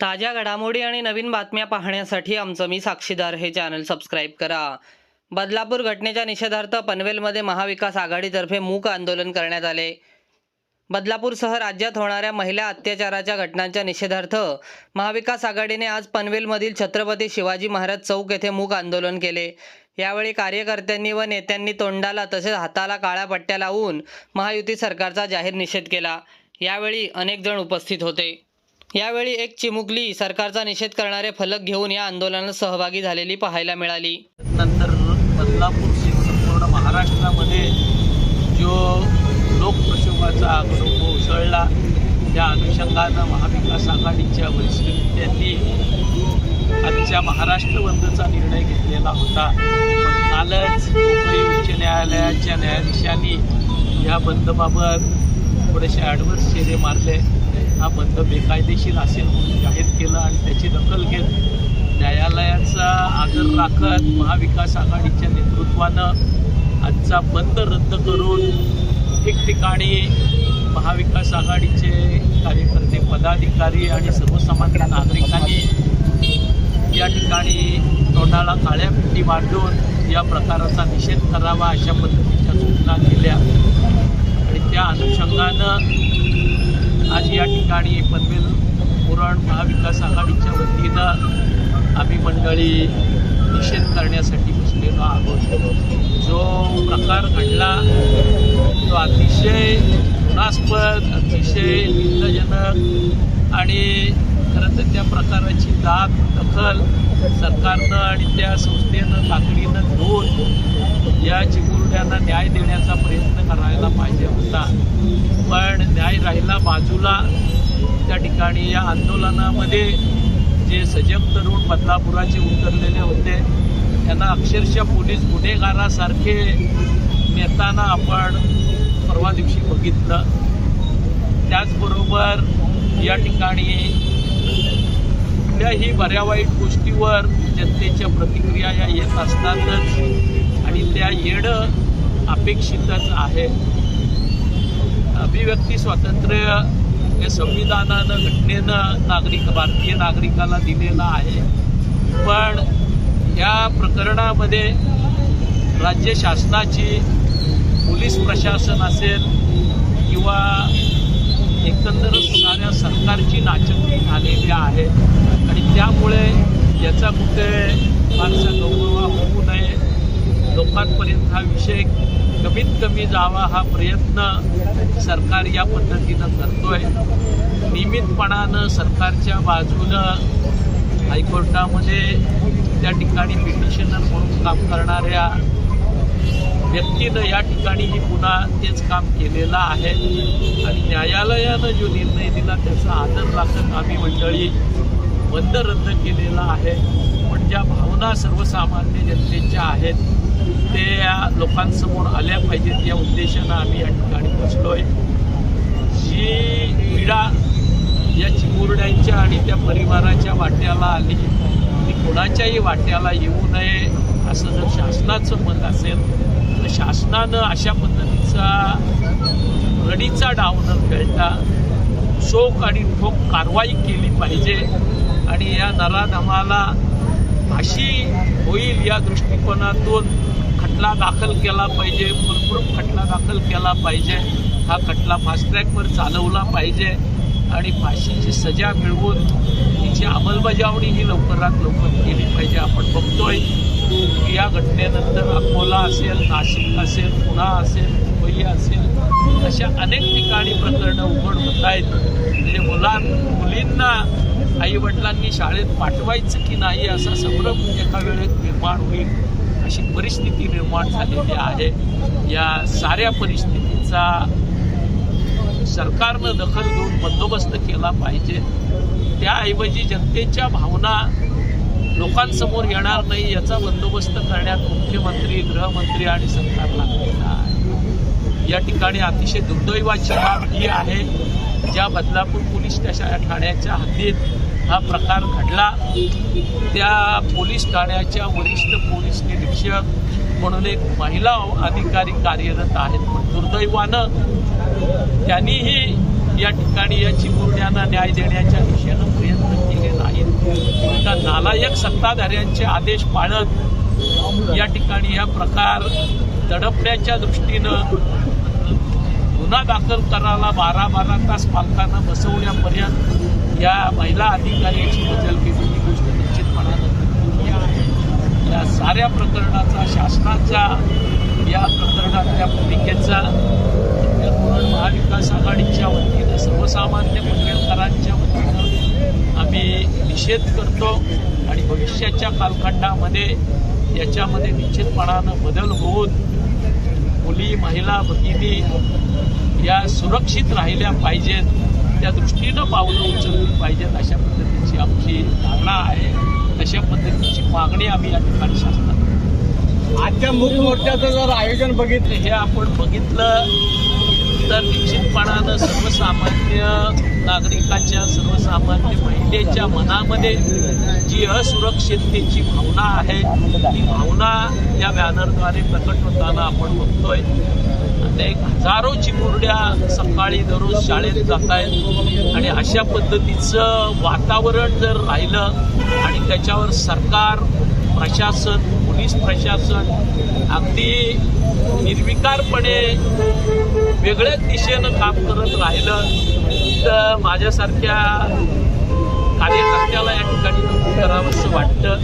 ताज्या घडामोडी आणि नवीन बातम्या पाहण्यासाठी आमचं मी साक्षीदार हे चॅनल सबस्क्राईब करा. बदलापूर घटनेच्या निषेधार्थ पनवेलमध्ये महाविकास आघाडीतर्फे मूक आंदोलन करण्यात आले. बदलापूरसह राज्यात होणाऱ्या महिला अत्याचाराच्या घटनांच्या निषेधार्थ महाविकास आघाडीने आज पनवेलमधील छत्रपती शिवाजी महाराज चौक येथे मूक आंदोलन केले. यावेळी कार्यकर्त्यांनी व नेत्यांनी तोंडाला तसेच हाताला काळ्या पट्ट्या लावून महायुती सरकारचा जाहीर निषेध केला. यावेळी अनेक जण उपस्थित होते. यावेळी एक चिमुकली सरकारचा निषेध करणारे फलक घेऊन या आंदोलनात सहभागी झालेली पाहायला मिळाली. नंतर बदलापूर संपूर्ण महाराष्ट्रामध्ये जो लोकप्रक्षोभाचा आग्रह उसळला त्या अनुषंगानं महाविकास आघाडीच्या वरिष्ठ नेत्यांनी आजच्या महाराष्ट्र बंदचा निर्णय घेतलेला होता. पण कालच मुंबई उच्च न्यायालयाच्या न्यायाधीशांनी या बंदबाबत थोडेसे ॲडव्हर्स चेहरे मारले. हा बंद बेकायदेशीर असेल म्हणून जाहीर केलं आणि त्याची दखल घेत न्यायालयाचा आदर राखत महाविकास आघाडीच्या नेतृत्वानं आजचा बंद रद्द करून ठिकठिकाणी महाविकास आघाडीचे कार्यकर्ते पदाधिकारी आणि सर्वसामान्य नागरिकांनी या ठिकाणी तोंडाला काळ्या पिठी मांडून या प्रकाराचा निषेध करावा अशा पद्धतीच्या सूचना केल्या. आणि त्या अनुषंगानं आज या ठिकाणी पनवेल पुराण महाविकास आघाडीच्या वतीनं आम्ही मंडळी निषेध करण्यासाठी बसलेलो आहोत. जो प्रकार घडला तो अतिशय घृणास्पद अतिशय निंदजनक आणि खरं तर त्या प्रकाराची दाद दखल सरकारनं आणि त्या संस्थेनं तातडीनं घेऊन या चिमुरड्यांना न्याय देण्याचा प्रयत्न करायला पाहिजे होता पण न्याय राहिला बाजूला त्या ठिकाणी या आंदोलनामध्ये जे सजग तरुण बदलापुराचे उतरलेले होते त्यांना अक्षरशः पोलीस गुन्हेगारासारखे नेताना आपण परवा दिवशी बघितलं. त्याचबरोबर या ठिकाणी कुठल्याही बऱ्या वाईट गोष्टीवर जनतेच्या प्रतिक्रिया या येत असतातच आणि त्या येणं अपेक्षितच आहे. अभिव्यक्ती स्वातंत्र्य हे संविधानानं घटनेनं नागरिक भारतीय नागरिकाला दिलेला आहे. पण या प्रकरणामध्ये राज्य शासनाची पोलीस प्रशासन असेल किंवा एकंदरच साऱ्या सरकारची नाचकी झालेली आहे. आणि त्यामुळे याचा कुठे फारसा गौरव होऊ नये. लोकांपर्यंत हा विषय कमीत कमी जावा हा प्रयत्न सरकार या पद्धतीनं करतोय. नियमितपणानं सरकारच्या बाजूनं हायकोर्टामध्ये त्या ठिकाणी पिटिशनर म्हणून काम करणाऱ्या व्यक्तीनं या ठिकाणीही पुन्हा तेच काम केलेलं आहे. आणि न्यायालयानं जो निर्णय दिला त्याचा आदर राखत आम्ही मंडळी बंद रद्द केलेला आहे. पण ज्या भावना सर्वसामान्य जनतेच्या आहेत ते या लोकांसमोर आल्या पाहिजेत या उद्देशानं आम्ही या ठिकाणी बसलोय जी पीडा या चिमुरड्यांच्या आणि त्या परिवाराच्या वाट्याला आली ती कोणाच्याही वाट्याला येऊ नये असं जर शासनाचं मत असेल तर शासनानं अशा पद्धतीचा रडीचा डाव न खेळता चोख आणि ठोक कारवाई केली पाहिजे आणि या नराधमाला फाशी होईल या दृष्टिकोनातून खटला दाखल केला पाहिजे फुलप्रूफ खटला दाखल केला पाहिजे. हा खटला फास्ट्रॅकवर चालवला पाहिजे. आणि फाशीची सजा मिळवून तिची अंमलबजावणी ही लवकरात लवकर केली पाहिजे. आपण बघतोय की या घटनेनंतर अकोला असेल नाशिक असेल पुणा असेल मुंबई असेल अशा अनेक ठिकाणी प्रकरणं उघड होत आहेत. म्हणजे मुलां मुलींना आईवडिलांनी शाळेत पाठवायचं की नाही असा संभ्रम एका वेळेत निर्माण होईल. अशी परिस्थिती निर्माण झालेली आहे. या साऱ्या परिस्थितीचा सरकारनं दखल घेऊन बंदोबस्त केला पाहिजे. त्याऐवजी जनतेच्या भावना लोकांसमोर येणार नाही याचा बंदोबस्त करण्यात मुख्यमंत्री गृहमंत्री आणि सरकार लागलेला आहे. या ठिकाणी अतिशय दुर्दैवाची बाब ही आहे. ज्या बदलापूर पोलीस स्टेशन ठाण्याच्या हद्दीत हा प्रकार घडला त्या पोलीस ठाण्याच्या वरिष्ठ पोलीस निरीक्षक म्हणून एक महिला अधिकारी कार्यरत आहेत. पण दुर्दैवानं त्यांनीही या ठिकाणी या चिमुरड्यांना न्याय देण्याच्या दिशेनं प्रयत्न केले नाहीत. एका नालायक सत्ताधाऱ्यांचे आदेश पाळत या ठिकाणी हा प्रकार दडपण्याच्या दृष्टीनं गुन्हा दाखल करायला बारा बारा तास पालकांना बसवण्यापर्यंत या महिला अधिकाऱ्याची बदल केली ही गोष्ट निश्चितपणानं आहे. या साऱ्या प्रकरणाचा शासनाचा या प्रकरणातल्या भूमिकेचा महाविकास आघाडीच्या वतीनं सर्वसामान्य मंडळकरांच्या वतीनं आम्ही निषेध करतो आणि भविष्याच्या कालखंडामध्ये याच्यामध्ये निश्चितपणानं बदल होऊन मुली महिला भगिनी या सुरक्षित राहिल्या पाहिजेत. त्या दृष्टीनं पावलं उचलली पाहिजेत अशा पद्धतीची आमची धारणा आहे. तशा पद्धतीची मागणी आम्ही या ठिकाणी शासनाला आजच्या मूक मोर्चाचं जर आयोजन बघितलं हे आपण बघितलं तर निश्चितपणानं सर्वसामान्य नागरिकाच्या सर्वसामान्य महिलेच्या मनामध्ये जी असुरक्षिततेची भावना आहे ती भावना या बॅनरद्वारे प्रकट होताना आपण बघतोय. अनेक हजारो चिमुरड्या सकाळी दररोज शाळेत जात आहेत आणि अशा पद्धतीचं वातावरण जर राहिलं आणि त्याच्यावर सरकार प्रशासन पोलीस प्रशासन अगदी निर्विकारपणे वेगळ्याच दिशेनं काम करत राहिलं तर माझ्यासारख्या कार्यकर्त्याला या ठिकाणी नमूद करावंसं वाटतं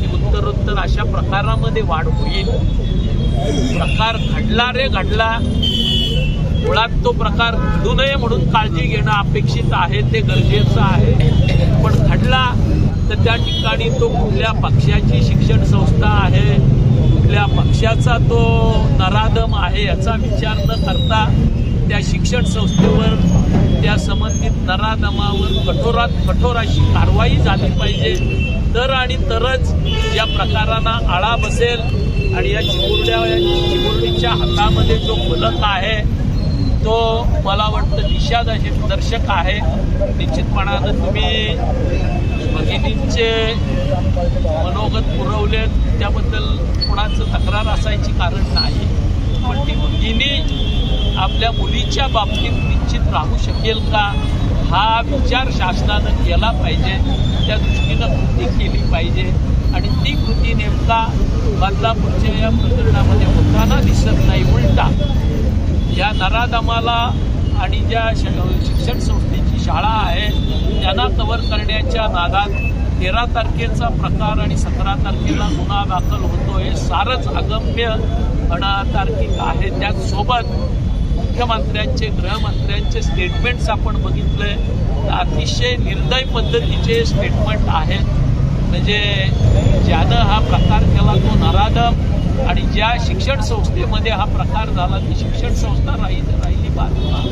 की उत्तरोत्तर अशा प्रकारामध्ये वाढ होईल. प्रकार घडला रे घडला. मुळात तो प्रकार घडू नये म्हणून काळजी घेणं अपेक्षित आहे ते गरजेचं आहे. पण घडला तर त्या ठिकाणी तो कुठल्या पक्षाची शिक्षण संस्था आहे? कुठल्या पक्षाचा तो नराधम आहे? याचा विचार न करता त्या शिक्षण संस्थेवर त्या संबंधित नराधमावर कठोरात कठोर अशी कारवाई झाली पाहिजे. तर आणि तरच या प्रकारांना आळा बसेल आणि या चिमुरड्या चिमुरडीच्या हातामध्ये जो फलक आहे तो मला वाटतं निषाद असे दर्शक आहे. निश्चितपणानं तुम्ही भगिनींचे मनोगत पुरवले त्याबद्दल कोणाचं तक्रार असायची कारण नाही. पण ती भगिनी आपल्या मुलीच्या बाबतीत निश्चित राहू शकेल का? हा विचार शासनानं केला पाहिजे. त्या दृष्टीनं कृती केली पाहिजे. आणि ती कृती नेमका बदलापूरच्या या प्रकरणामध्ये होताना दिसत नाही उलटा. या नराधमाला आणि ज्या श- शिक्षण संस्थेची शाळा आहे त्यांना कव्हर करण्याच्या नादात तेरा तारखेचा प्रकार आणि सतरा तारखेला गुन्हा दाखल होतो हे सारंच अगम्य आणि तार्किक आहे. त्याचसोबत मुख्यमंत्र्यांचे गृहमंत्र्यांचे स्टेटमेंट्स आपण बघितले तर अतिशय निर्दय पद्धतीचे स्टेटमेंट आहेत. म्हणजे ज्यानं हा प्रकार केला तो नराधम. आणि ज्या शिक्षण संस्थेमध्ये हा प्रकार झाला ती शिक्षण संस्था राहिली राहिली बाजूला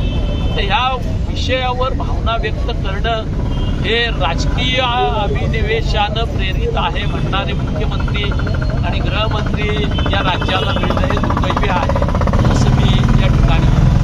तर ह्या विषयावर भावना व्यक्त करणं हे राजकीय अभिनिवेशानं प्रेरित आहे म्हणणारे मुख्यमंत्री आणि गृहमंत्री या राज्याला मिळणं हे दुर्दैवी आहे.